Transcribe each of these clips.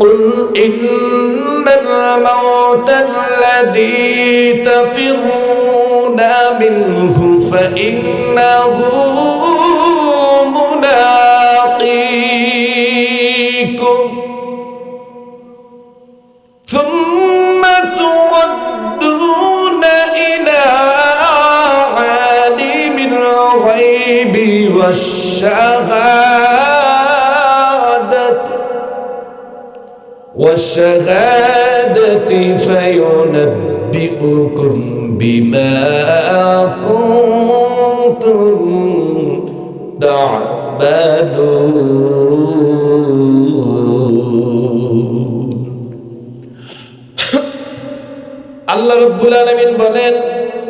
قل إن الموت الذي تفرون منه فإنه ملاقيكم ثم تردون إلى عالم الغيب والشهادة. والشهادة فينبئكم بما كنتم تعملون আল্লাহ রব্বুল আলামিন বলেন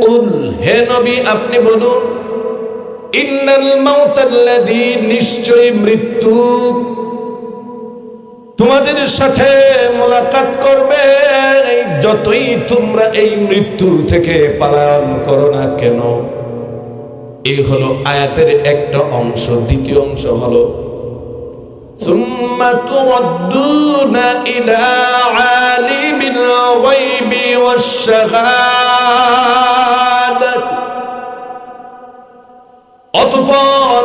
উল হে নবী আপনি বলুন ইন্নাল মাউতাল্লাযী নিশ্চয়ই মৃত্যু তোমাদের সাথে মোলাকাত করবে এই যতই তোমরা এই মৃত্যু থেকে পালন করো না কেন এই হলো আয়াতের একটা অংশ দ্বিতীয় অংশ হলো ثم تردون إلى عالم الغيب والشهادة অতঃপর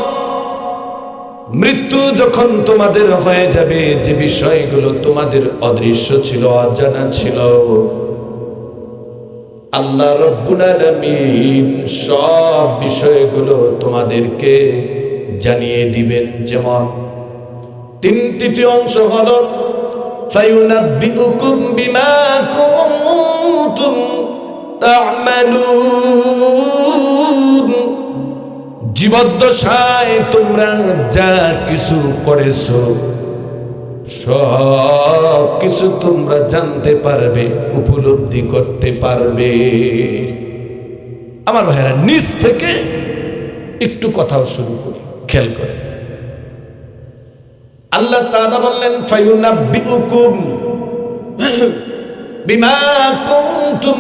মৃত্যু যখন তোমাদের হয়ে যাবে, যে বিষয়গুলো তোমাদের অদৃশ্য ছিল, অজানা ছিল, আল্লাহ সব বিষয়গুলো তোমাদেরকে জানিয়ে দিবেন। যেমন তিন তৃতীয় অংশ হল বিমা কুনতুম জীবদ্দশায় তোমরা যা কিছু করেছ, সব কিছু তোমরা জানতে পারবে, উপলব্ধি করতে পারবে। আমার ভাইরা নিজ থেকে একটু কথাও শুরু করি, খেয়াল করে আল্লাহ তাআলা বললেন, ফায়ুনাব্বিউকুম বিমা কুনতুম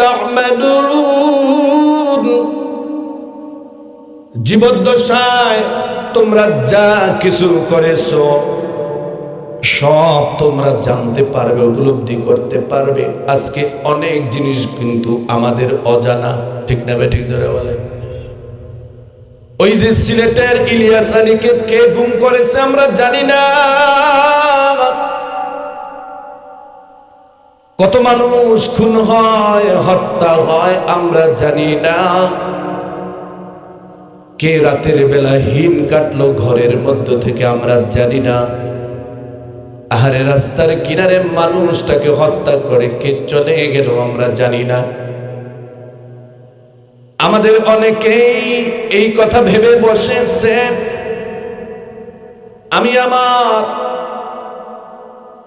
তা'মালুন। জীবদ্দশায় তোমরা যা কিছু করেছ, সব তোমরা জানতে পারবে, উপলব্ধি করতে পারবে। আজকে অনেক জিনিস কিন্তু আমাদের অজানা, ঠিক না ঠিক ধরে বলেন? ওই যে সিলেটের ইলিয়াস আলীকে কে গুম করেছে আমরা জানি না। কত মানুষ খুন হয়, হত্যা হয়, আমরা জানি না। কে রাতের বেলা হিম কাটলো ঘরের মধ্য থেকে আমরা জানি না। আহারে রাস্তার কিনারে মানুষটাকে হত্যা করে কে চলে গেল আমরা জানি না। আমাদের অনেকেই এই কথা ভেবে বসেছেন। আমি আমার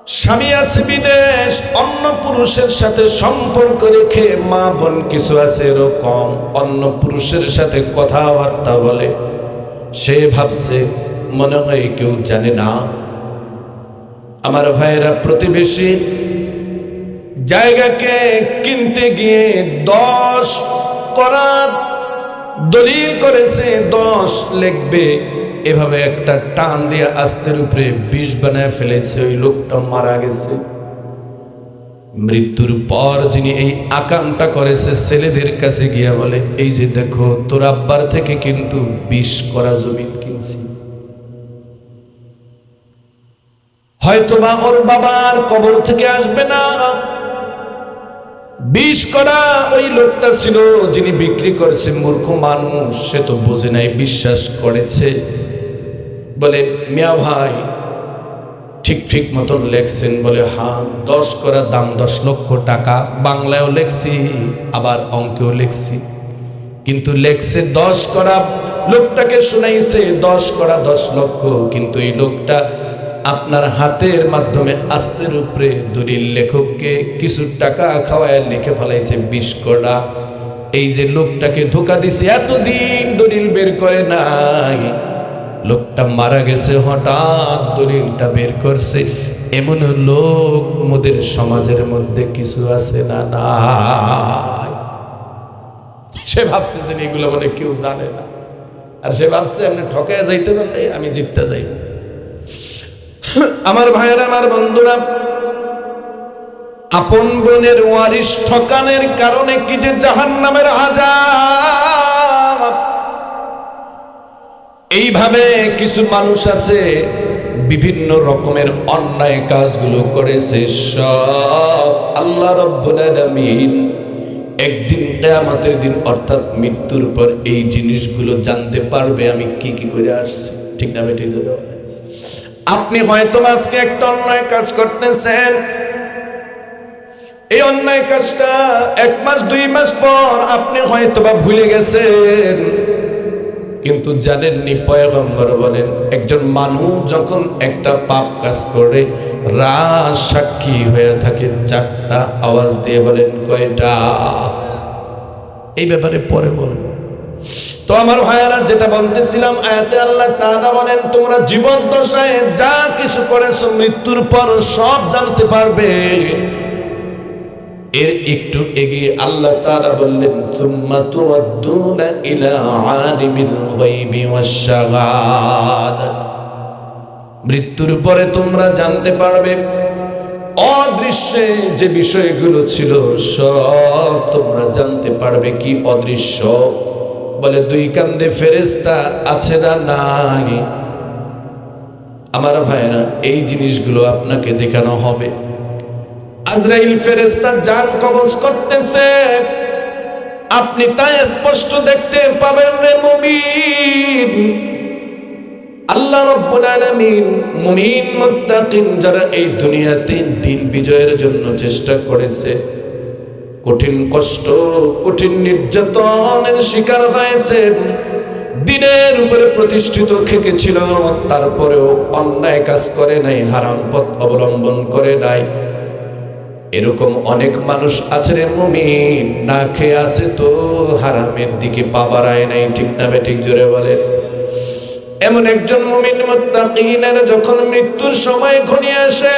স্বামী আছে বিদেশ, অন্য পুরুষের সাথে সম্পর্ক রেখে মা বোন কিছু আছে এরকম, অন্য পুরুষের সাথে কথাবার্তা বলে। সে ভাবছে, মনে হয় কেউ জানে না। আমার ভাইয়েরা প্রতিবেশী, জায়গাকে কিনতে গিয়ে দশ করার দলিল করেছে, দশ লিখবে। এভাবে একটা টান দিয়ে আস্তের উপরে বিষ বানায় ফেলেছে, ওই লোকটা মারা গেছে। মৃত্যুর পর যিনি এই আকামটা করেছে, ছেলেদের কাছে গিয়া বলে, এই যে দেখো, তোর আব্বার থেকে কিন্তু বিষ করা জমিন কিনছি। হয়তো বা ওর বাবার কবর থেকে আসবে না। বিষ করা ওই লোকটা ছিল যিনি বিক্রি করেছে মূর্খ মানুষ, সে তো বোঝে নাই, বিশ্বাস করেছে। বলে, মিয়া ভাই, ঠিক ঠিক মতন লেখছেন। বলে হ্যাঁ দশ করা দাম দশ লক্ষ টাকা, বাংলায়ও লেখছি, আবার অঙ্কেও লেখছি। কিন্তু লেখছে দশ করা, লোকটাকে শুনাইছে, দশ করা দশ লক্ষ, কিন্তু এই লোকটা আপনার হাতের মাধ্যমে আস্তের উপরে দলিল লেখককে কিছু টাকা খাওয়ায় লিখে ফেলাইছে বিশ করা এই যে লোকটাকে ধোকা দিছে, এতদিন দলিল বের করে নাই। লোকটা মারা গেছে, হঠাৎ দলিলটা বের করছে। এমন লোক মোদের সমাজের মধ্যে কিছু আছে না নাই? সে ভাবছে যে এগুলো মানে কেউ জানে না। আর সে ভাবছে আপনি ঠকায় যাইতে পারলে আমি জিততে যাইব আমার ভাইয়ের, আমার বন্ধুরা, আপন বোনের ওয়ারিস ঠকানের কারণে কি যে জাহান নামের আজাব এইভাবে কিছু মানুষ আছে, বিভিন্ন রকমের অন্যায় কাজগুলো করেছে সব। আল্লাহ রব্বুল একদিন আমাদের দিন, অর্থাৎ মৃত্যুর পর এই জিনিসগুলো জানতে পারবে আমি কি কি করে আসছি। ঠিক না বেটি আপনি হয়তো আজকে একটা অন্যায় কাজ করতেছেন। এই অন্যায় কাজটা এক মাস, দুই মাস পর আপনি হয়তো বা ভুলে গেছেন। কিন্তু জানেননি পয়গম্বর বলেন, একজন মানুষ যখন একটা পাপ কাজ করে, রাজ সাক্ষী হয়ে থাকে, চারটা আওয়াজ দিয়ে বলেন, কয়টা? এই ব্যাপারে পরে বলব। তো আমার ভাইয়ারা, যেটা বলতেছিলাম, আয়াতে আল্লাহ তাআলা বলেন, তোমরা জীবন দশায় যা কিছু করেছ, মৃত্যুর পর সব জানতে পারবে। এর একটু এগিয়ে আল্লাহ তাআলা বললেন তুম্মা তুরাদ্দুনা ইলা আলিমিল গায়বি ওয়াশ শাহাদাত মৃত্যুর পরে তোমরা জানতে পারবে, অদৃশ্যে যে বিষয়গুলো ছিল, সব তোমরা জানতে পারবে কি অদৃশ্য। বলে, দুই কান্দে ফেরেস্তা আছে না নাই? আমার ভাইরা এই জিনিসগুলো আপনাকে দেখানো হবে। আজরাইল ফেরেস্তা জান কবজ করতেছে। আপনি তাই স্পষ্ট দেখতে পাবেন রে মুমিন। আল্লাহ রব্বুল আলামিন মুমিন মুত্তাকিন যারা এই দুনিয়াতে দিন বিজয়ের জন্য চেষ্টা করেছে কঠিন কষ্ট, কঠিন নির্যাতনের শিকার হয়েছে দিনের উপরে প্রতিষ্ঠিত খেকেছিল, তারপরেও অন্যায় কাজ করে নাই, হারাম পথ অবলম্বন করে নাই। এরকম অনেক মানুষ আছে রে মুমিন, না খেয়ে আছে তো হারামের দিকে পা বাড়ায় নাই, ঠিক না বেঠিক জোরে বলে। এমন একজন মুমিন মুত্তাকিনের যখন মৃত্যুর সময় ঘনিয়ে আসে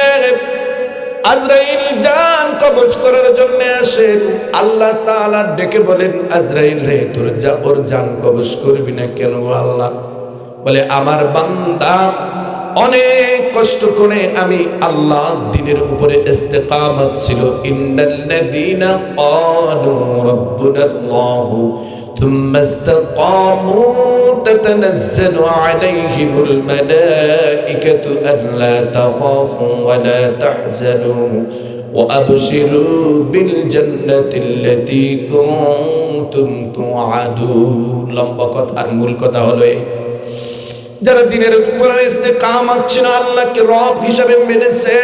আজরাইল জান কবজ করার জন্য আসেন আল্লাহ তাআলা ডেকে বলেন, আজরাইল রে, তোর যা, ওর জান কবজ করবি না কেন আল্লাহ? বলে, আমার বান্দা, অনেক কষ্ট করে আমি আল্লাহ দিনের উপরে ইস্তেকামত ছিল। ইন্নাল্লাযীনা ক্বালু ثم استقاموا تتنزل عليهم الملائكة ألا تخافوا ولا تحزنوا وأبشروا بالجنة التي كنتم توعدون লম্বা কথা মূল কথা হলো এই যারা দিনের উপরে ইস্তেকামত ছিল আল্লাহকে রব হিসাবে মেনেছে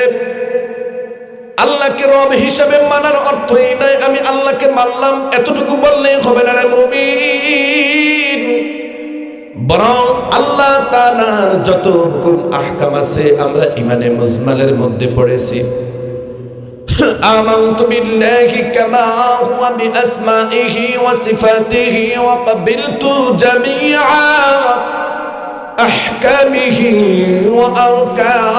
আল্লাহকে রব হিসাবে মানার অর্থ এই নয় আমি আল্লাহকে মানলাম এতটুকু বললেই হবে না রে মুমিন বরং আল্লাহ তাআলার যত হুকুম আহকাম আছে আমরা ইমানে মুজমালের মধ্যে পড়েছি آمنت بالله كما هو بأسمائه وصفاته وقبلت جميع أحكامه وأركانه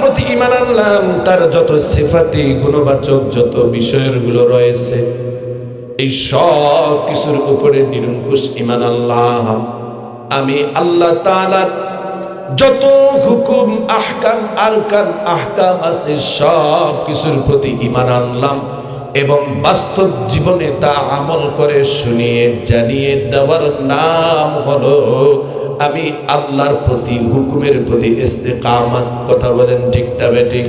প্রতি ইমান আনলাম, তার যত সিফাতি, গুণবাচক যত বিষয়গুলো রয়েছে, এই সব কিছুর উপরে নিরঙ্কুশ ইমান আল্লাহ আমি আল্লাহ তাআলার যত হুকুম, আহকাম আরকান আহকাম আছে, সব কিছুর প্রতি ইমান আনলাম এবং বাস্তব জীবনে তা আমল করে শুনিয়ে, জানিয়ে দেওয়ার নাম হলো আমি আল্লাহর প্রতি, হুকুমের প্রতি ইস্তেকামাত কথা বলেন ঠিক না ঠিক?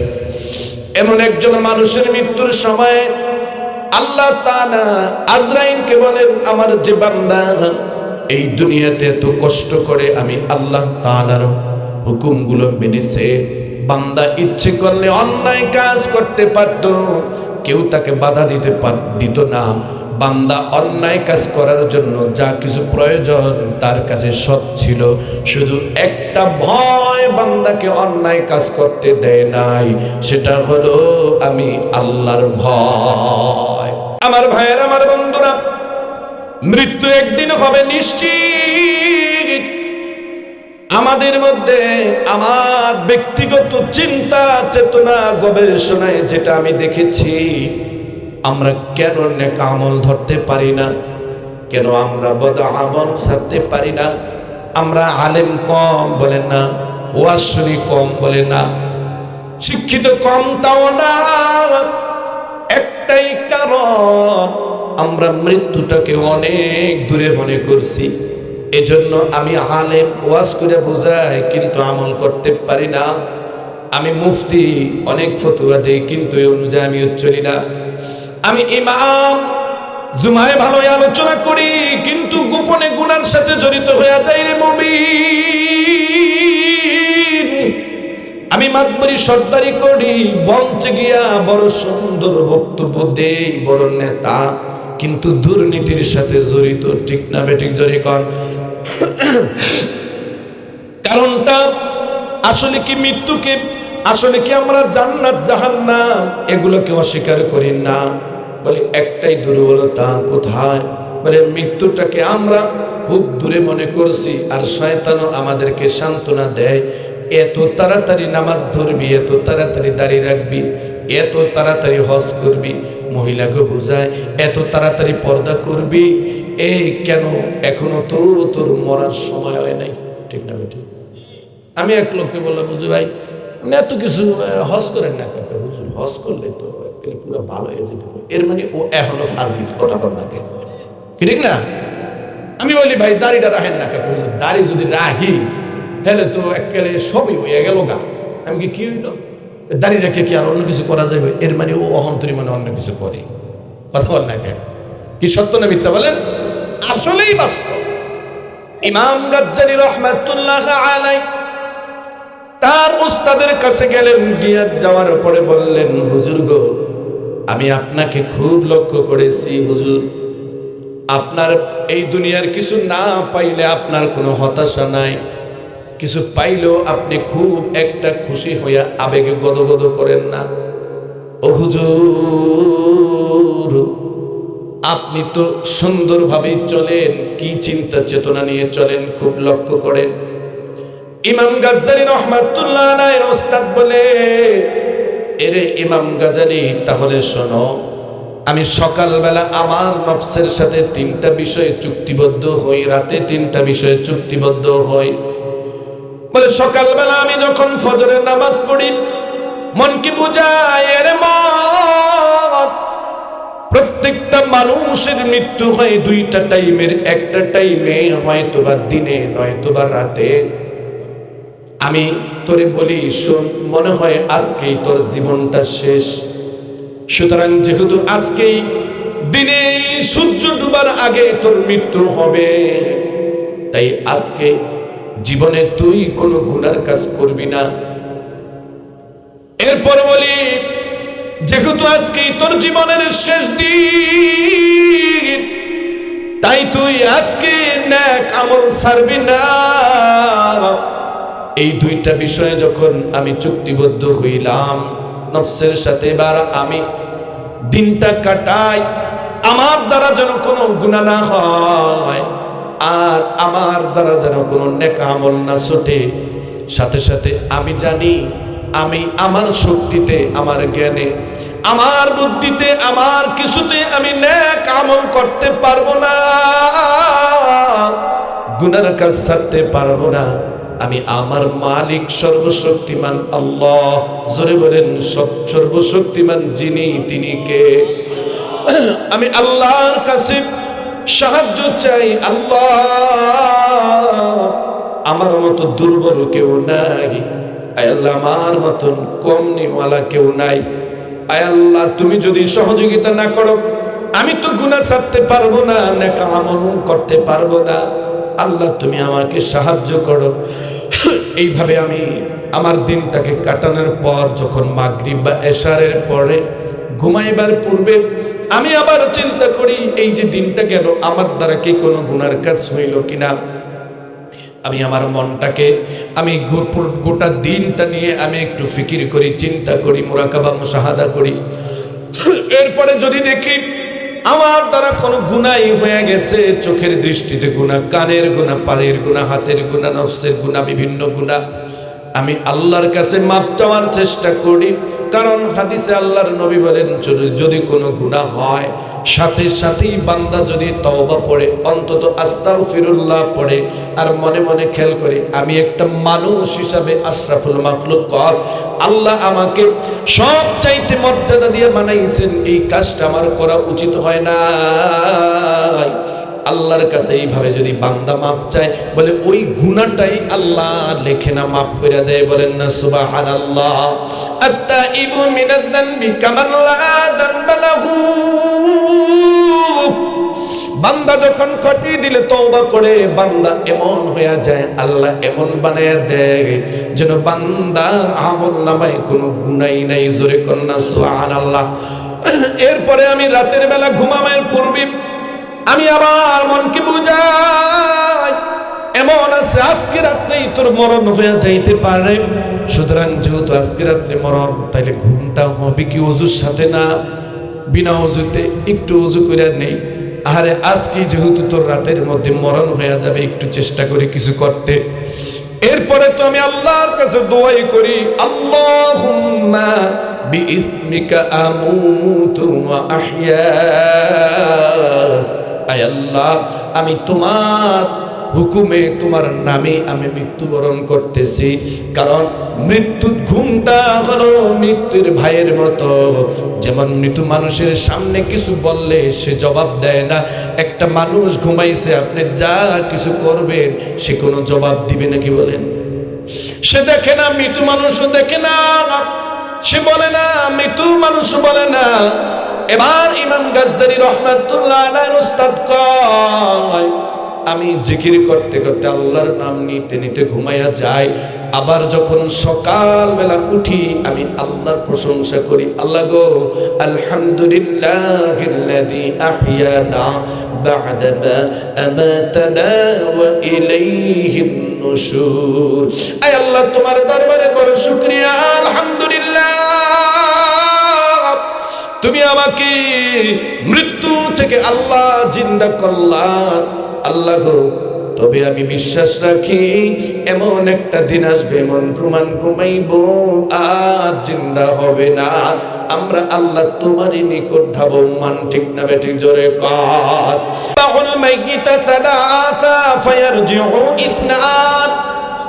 এমন একজন মানুষের মৃত্যুর সময় আল্লাহ তাআলা আজরাইলকে বলেন, আমার যে বান্দা, এই দুনিয়াতে এত কষ্ট করে আমি আল্লাহ তাআলার হুকুমগুলো মেনেছে। বান্দা ইচ্ছে করলে অন্যায় কাজ করতে পারত, কেউ তাকে বাধা দিতে দিত না। বান্দা অন্যায় কাজ করার জন্য যা কিছু প্রয়োজন তার কাছে সৎ ছিল। শুধু একটা ভয় বান্দাকে অন্যায় কাজ করতে দেয় নাই, সেটা হলো আমি আল্লাহর ভয়। আমার ভাইয়ের, আমার বন্ধুরা, মৃত্যু একদিন হবে নিশ্চিত। আমাদের মধ্যে আমার ব্যক্তিগত চিন্তা, চেতনা, গবেষণায় যেটা আমি দেখেছি আমরা কেন নেক আমল ধরতে পারি না? কেন আমরা বদ আমল ছাড়তে পারি না? আমরা আলেম কম বলেন না ওয়াশুরি কম বলে না, শিক্ষিত কম তাও না। একটাই কারণ, আমরা মৃত্যুটাকে অনেক দূরে মনে করছি। এজন্য আমি আলেম ওয়াজ করে বোঝাই, কিন্তু আমল করতে পারি না। আমি মুফতি, অনেক ফতুয়া দেই, কিন্তু এই অনুযায়ী আমি চলি না। আমি ইমাম, জুমায় ভালো আলোচনা করি, কিন্তু গোপনে গুনার সাথে জড়িত হয়ে যাই রে মবি আমি মাতবরি সর্দারি করি বঞ্চে গিয়া বড় সুন্দর বক্তব্য দেই বড় নেতা, কিন্তু দুর্নীতির সাথে জড়িত ঠিক না বেঠিক জড়ি কর কারণটা আসলে কি মৃত্যুকে, আসলে কি আমরা জান্নাত, জাহান্নাম, এগুলোকে অস্বীকার করি না। বলে, একটাই দুর্বলতা, কোথায়? বলে, মৃত্যুটাকে আমরা খুব দূরে মনে করছি আর শয়তানও আমাদেরকে সান্ত্বনা দেয়। এত তাড়াতাড়ি নামাজ ধরবি, এত তাড়াতাড়ি দাঁড়িয়ে রাখবি, এত তাড়াতাড়ি হজ করবি, মহিলাকে বোঝায়, এত তাড়াতাড়ি পর্দা করবি। এই কেন এখনও তো তোর মরার সময় হয় নাই? ঠিক না বেঠিক আমি এক লোককে বললাম বুঝি ভাই এত কিছু হজ করেন না হুজুর, হজ করলে তো একেবারে পুরো ভালো হয়ে যেতে এর মানে ও এখনও ফাজিল কথা বল না কি? ঠিক না? আমি বলি, ভাই, দাড়িটা রাখেন না হুজুর, দাড়ি যদি রাখি, তাহলে তো একেবারে সবই হয়ে গেল গা। আমি কি কি হইল? দাড়ি রেখে কি আর অন্য কিছু করা যাবে এর মানে ও অহন্তরী মানে অন্য কিছু করে। কথা বল না কেন কি সত্য না মিথ্যা বলেন? আসলেই বাস্তব। ইমাম গাজ্জালি রহমাতুল্লাহ আলাই তার উস্তাদের কাছে গেলেন, গিয়া যাওয়ার পরে বললেন, হুজুর গো আমি আপনাকে খুব লক্ষ্য করেছি, হুজুর। আপনার এই দুনিয়ার কিছু না পাইলে আপনার কোনো হতাশা নাই। কিছু পাইলেও আপনি খুব একটা খুশি হইয়া আবেগে গদগদ করেন না। ও হুজুর, আপনি তো সুন্দরভাবেই চলেন, কি চিন্তা চেতনা নিয়ে চলেন, খুব লক্ষ্য করেন। ইমাম গাজ্জালি রহমাতুল্লাহ ওস্তাদ বলে এরে ইমাম গাজ্জালি তাহলে শোনো, আমি সকালবেলা আমার নফসের সাথে তিনটা বিষয়ে চুক্তিবদ্ধ হই, রাতে তিনটা বিষয়ে চুক্তিবদ্ধ হই। বলে, সকালবেলা আমি যখন ফজরের নামাজ পড়ি, মন কি বুঝায় এর মন প্রত্যেকটা মানুষের মৃত্যু হয় দুইটা টাইমের, একটা টাইমে হয়তো বা দিনে নয়তো বা রাতে। আমি তোরে বলি, শোন, মনে হয় আজকেই তোর জীবনটা শেষ। সুতরাং যেহেতু আজকেই দিনে সূর্য ডুবার আগে তোর মৃত্যু হবে, তাই আজকে জীবনে তুই কোনো গুনার কাজ করবি না। এরপর বলি, যেহেতু আজকেই তোর জীবনের শেষ দিন, তাই তুই আজকে ন্যাক আমল ছাড়বি না। এই দুইটা বিষয়ে যখন আমি চুক্তিবদ্ধ হইলাম, নফসের সাথে এবার আমি দিনটা কাটাই, আমার দ্বারা যেন কোনো গুণা না হয় আর আমার দ্বারা যেন কোনো নেকা আমল না ছোটে। সাথে সাথে আমি জানি, আমি আমার শক্তিতে, আমার জ্ঞানে, আমার বুদ্ধিতে, আমার কিছুতে আমি ন্যাক আমল করতে পারব না, গুনার কাজ ছাড়তে পারব না। আমি আমার মালিক সর্বশক্তিমান আল্লাহ। জোরে বলেন সর্বশক্তিমান যিনি, তিনি কে? আমি আল্লাহর কাছে সাহায্য চাই, আল্লাহ। আমার মতো দুর্বল কেউ নাই। আল্লাহ, আমার মতন কম নিওয়ালা কেউ নাই। আল্লাহ, তুমি যদি সহযোগিতা না করো, আমি তো গুনাহ ছাড়তে পারব না নেকা আমল করতে পারব না। আল্লাহ, তুমি আমাকে সাহায্য করো। এইভাবে আমি আমার দিনটাকে কাটানোর পর, যখন মাগরিব বা এশারের পরে ঘুমাইবার পূর্বে আমি আবার চিন্তা করি, এই যে দিনটা গেল, আমার দ্বারা কি কোনো গুনার কাজ হইল কিনা? আমি আমার মনটাকে, আমি গোটা দিনটা নিয়ে আমি একটু ফিকির করি, চিন্তা করি, মোরাকাবা, মুশাহাদা করি। এরপরে যদি দেখি আমার দ্বারা কোনো গুণাই হয়ে গেছে। চোখের দৃষ্টিতে গুণা কানের গুণা পায়ের গুণা হাতের গুণা নফসের গুণা বিভিন্ন গুণা আমি আল্লাহর কাছে মাপ চাওয়ার চেষ্টা করি। কারণ হাদিসে আল্লাহর নবী বলেন, যদি- কোনো গুণা হয় সাথে সাথেই বান্দা যদি তওবা পড়ে, অন্তত আস্তাও ফিরুল্লাহ পড়ে, আর মনে মনে খেয়াল করে, আমি একটা মানুষ হিসাবে আশরাফুল মাখলুক কর। আল্লাহ আমাকে সব চাইতে মর্যাদা দিয়ে বানাইছেন, এই কাজটা আমার করা উচিত হয় না আল্লাহর কাছে এইভাবে যদি বান্দা মাপ চায়, বলে ওই গুণাটাই আল্লাহ লেখে না, মাপ করে দেয়, বলেন না সুবাহান আল্লাহ আত্তাইবু মিনাদ দানবি কামান লা দানবা বান্দা যখন কাটিয়ে দিলে তওবা করে, বান্দা এমন হয়ে যায়, আল্লাহ এমন বানায় দেয় যেন বান্দা আমল নামায় কোনো গুনাই নাই, জোরে কন্যা সুবহানাল্লাহ। এরপরে আমি রাতের বেলা ঘুমামের পূর্বে আমি আবার মনকে বুঝাই, এমন আছে, আজকে রাত্রেই তোর মরণ হয়ে যাইতে পারে। সুতরাং যেহেতু আজকে রাত্রে মরণ, তাইলে ঘুমটা হবে কি অজুর সাথে না? বিনা অজুতে একটু অজু করে নেই। আরে আজকে যেহেতু তোর রাতের মধ্যে মরণ হয়ে যাবে, একটু চেষ্টা করে কিছু করতে। এরপরে তো আমি আল্লাহর কাছে দোয়াই করি আল্লাহ বিইসমিকা আমুতু ওয়া আহইয়া। আয় আল্লাহ, আমি তোমার হুকুমে, তোমার নামে আমি মৃত্যুবরণ করতেছি। কারণ মৃত্যুর ঘুমটা হলো মৃত্যুর ভাইয়ের মতো। যেমন মৃত্যু মানুষের সামনে কিছু বললে সে জবাব দেয় না। একটা মানুষ ঘুমাইছে, আপনি যা কিছু করবেন, সে কোনো জবাব দিবে নাকি বলেন? সে দেখে না মৃত্যু মানুষও দেখে না। সে বলে না মৃত্যু মানুষ বলে না। এবার ইমাম গাজ্জারি রহমাতুল্লাহ আলাইহির উস্তাদ কয়, আমি জিকির করতে করতে আল্লাহর নাম নিতে নিতে ঘুমাইয়া যাই, আবার যখন সকাল বেলা উঠি আমি আল্লাহর প্রশংসা করি, আল্লাহ গো, আলহামদুলিল্লাহিল্লাযী আহইয়ানা বা'দা আমাতানা ওয়া ইলাইহিন নুশুর। আয় আল্লাহ, তোমার দরবারে তুমি আমাকে মৃত্যু থেকে আল্লাহ জিন্দা করলা। আল্লাহ তবে আমি বিশ্বাস রাখি, এমন একটা দিন আসবে, এমন ঘুমান ঘুমাইব, আর জিন্দা হবে না। আমরা আল্লাহ তোমারই নিকট ধাব, মান ঠিক না বেঠিক জোরে কাত বাহুল মাইকিতা সালাতা ফায়ারজিউ ইথনান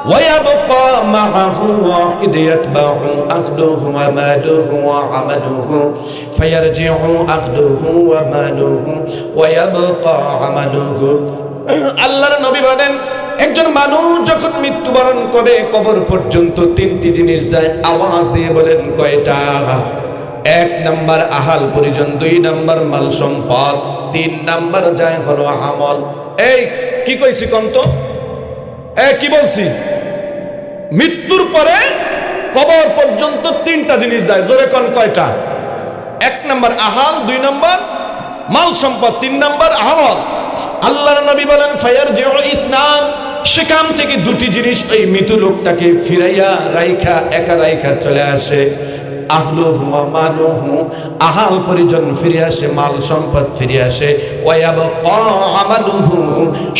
ويبقى معه واحد يتبع عقله وماله وعمله فيرجع عقله وماله ويبقى عمله আল্লাহর নবী বলেন একজন মানুষ যখন মৃত্যুবরণ করে কবর পর্যন্ত তিনটি জিনিস যায় আওয়াজ দিয়ে বলেন কয়টা এক নাম্বার আহাল পরিজন দুই নাম্বার মাল সম্পদ তিন নাম্বার যায় হলো আমল এই কি কইছি কন্ত এ কি বলছি মৃত্যুর পরে কবর পর্যন্ত তিনটা জিনিস যায়। জোরে কন কয়টা? এক নম্বর আহাল, দুই নম্বর মাল সম্পদ, তিন নম্বর আমল। আল্লাহর নবী বলেন ফায়ার জিও ইতনাম সেখান থেকে দুটি জিনিস ওই মৃত লোকটাকে ফিরাইয়া রাইখা, একা রাইখা চলে আসে। আহলুহু ওয়া মালুহু আহাল পরিজন ফিরে আসে মাল সম্পদ ফিরে আসে ওয়াব আমালুহু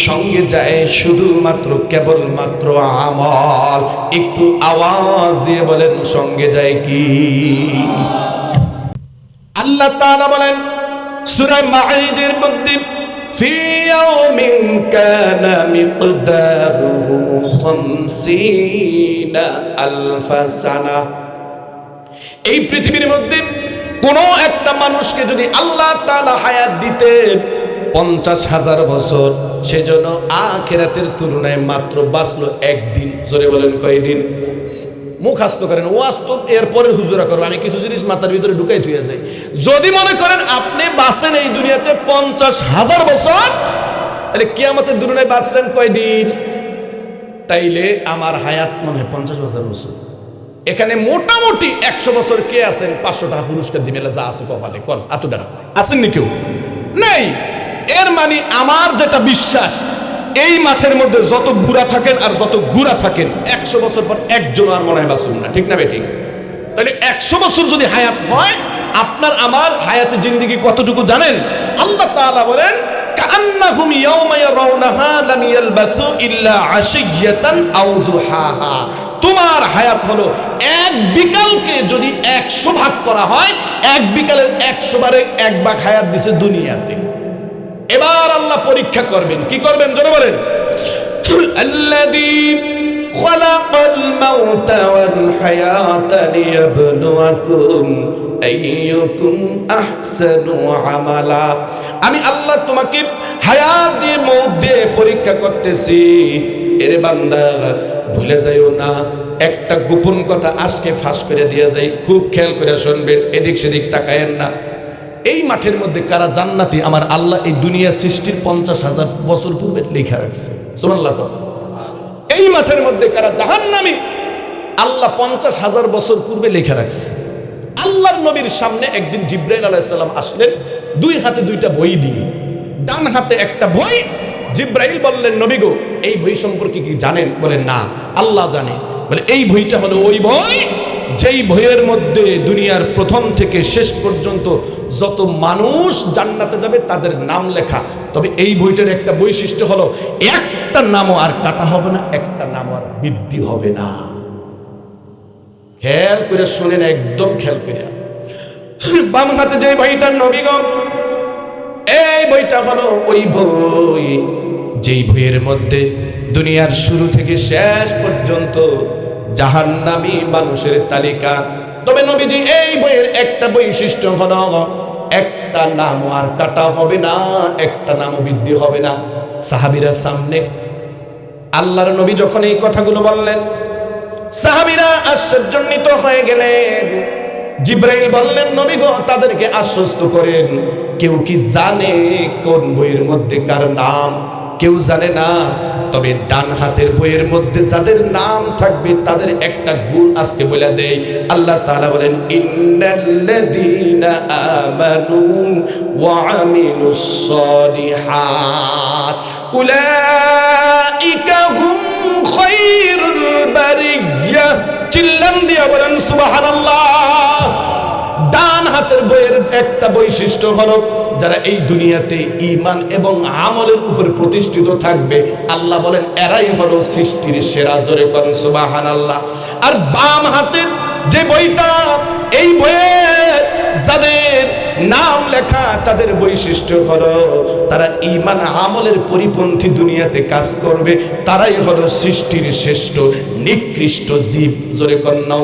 সঙ্গে যায় শুধুমাত্র কেবলমাত্র আমল একটু আওয়াজ দিয়ে বলেন সঙ্গে যায় কি আল্লাহ তাআলা বলেন সূরা মাঈদের মধ্যে في يوم كان مقداره خمسين ألف سنة এই পৃথিবীর মধ্যে কোনো একটা মানুষকে যদি আল্লাহ তালা হায়াত দিতে পঞ্চাশ হাজার বছর, সেজন্য আখেরাতের তুলনায় মাত্র বাঁচলো একদিন। জোরে বলেন কয়দিন? মুখাস্ত করেন ওয়াস্ত এরপরে হুজুরা করব। আমি কিছু জিনিস মাথার ভিতরে ঢুকাই থুয়ে যাই। যদি মনে করেন আপনি বাঁচেন এই দুনিয়াতে পঞ্চাশ হাজার বছর, তাহলে কি আমাদের দুনিয়ায় বাঁচলেন কয়দিন? তাইলে আমার হায়াত মনে হয় পঞ্চাশ বছর বছর। এখানে মোটামুটি একশো বছর কে আছেন? পাঁচশো টাকা পুরস্কার দিবে যা আছে কপালে কন আতুডারা আছেননি কেউ? নেই। এর মানে আমার যেটা বিশ্বাস, এই মাঠের মধ্যে যত বুড়া থাকেন আর যত গুড়া থাকেন, একশো বছর পর একজন আর মনে হয় বাঁচুন না, ঠিক না বেঠিক তাহলে একশো বছর যদি হায়াত হয়, আপনার আমার হায়াতে জিন্দিগি কতটুকু জানেন? আল্লাহ তাআলা বলেন কান্নাহুম ইয়াওমা ইয়ারাউনাহা লাম ইয়ালবাসু ইল্লা তোমার হায়াত হলো এক বিকালকে যদি একশো ভাগ করা হয় এক বিকালের একশো বারে এক ভাগ হায়াত দিছে দুনিয়াতে এবার আল্লাহ পরীক্ষা করবেন কি করবেন জোরে বলেন الذي خلق الموت والحياة ليبلوكم أيكم أحسن عملا আমি আল্লাহ তোমাকে হায়াত দিয়ে মৌত দিয়ে পরীক্ষা করতেছি এর বান্দা, ভুলে যাইও না। একটা গোপন কথা আজকে ফাঁস করে দিয়ে যাই, খুব খেয়াল করে শুনবেন, এদিক সেদিক তাকায়েন না। এই মাঠের মধ্যে কারা জান্নাতি, আমার আল্লাহ এই দুনিয়া সৃষ্টির পঞ্চাশ হাজার বছর পূর্বে লেখা রাখছে। এই মাঠের মধ্যে কারা জাহান্নামী, আল্লাহ পঞ্চাশ হাজার বছর পূর্বে লেখা রাখছে। আল্লাহ নবীর সামনে একদিন জিব্রাইল আলাইসাল্লাম আসলেন, দুই হাতে দুইটা বই দিয়ে। ডান হাতে একটা বই জিব্রাইল বললেন, নবী গো, এই বই সম্পর্কে কি জানেন? বলেন, না, আল্লাহ জানে। বলে, এই বইটা হলো ওই বই যেই বইয়ের মধ্যে দুনিয়ার প্রথম থেকে শেষ পর্যন্ত যত মানুষ জান্নাতে যাবে, তাদের নাম লেখা। তবে এই বইটার একটা বৈশিষ্ট্য হলো, একটা নামও আর কাটা হবে না, একটা নামও আর বৃদ্ধি হবে না। খেয়াল করে শোনেন, একদম খেয়াল করে। বাম হাতে যে বইটার নবীগণ এই বইটা হলো ওই বই যেই বইয়ের মধ্যে দুনিয়ার শুরু থেকে শেষ পর্যন্ত জাহান্নামী মানুষের তালিকা। তবে নবীজি এই বইয়ের একটা বৈশিষ্ট্য হলো, একটা নাম আর কাটা হবে না, একটা নাম বৃদ্ধি হবে না। সাহাবিরা সামনে, আল্লাহর নবী যখন এই কথাগুলো বললেন, সাহাবিরা আশ্চর্যান্বিত হয়ে গেলেন। জিব্রাইল বললেন, নবী গো, তাদেরকে আশ্বস্ত করেন, কেউ কি জানে কোন বইয়ের মধ্যে কার নাম? কেউ জানে না, তবে ডান হাতের বইয়ের মধ্যে যাদের নাম থাকবে, তাদের একটা গুণ আজকে বলে দেই। আল্লাহ তাআলা বলেন, ইন্নাল্লাযীনা আমানু ওয়া আমিলুস সালিহাত। উলাইকা হুম খায়রুল বারিয়া চিল্লান দিয়া বলেন, সুবহানাল্লাহ। ডান হাতের বইয়ের একটা বৈশিষ্ট্য হলো যারা এই দুনিয়াতে ইমান এবং আমলের উপরে প্রতিষ্ঠিত থাকবে, আল্লাহ বলেন, এরাই হলো সৃষ্টির সেরা জোরে করেন সুবাহান আল্লাহ আর বাম হাতের যে বইটা, এই বইয়ের যাদের নাম লেখা, তাদের বৈশিষ্ট্য হলো তারা ইমান আমলের পরিপন্থী দুনিয়াতে কাজ করবে, তারাই হলো সৃষ্টির শ্রেষ্ঠ, নিকৃষ্ট জীব, জোরে কন্যা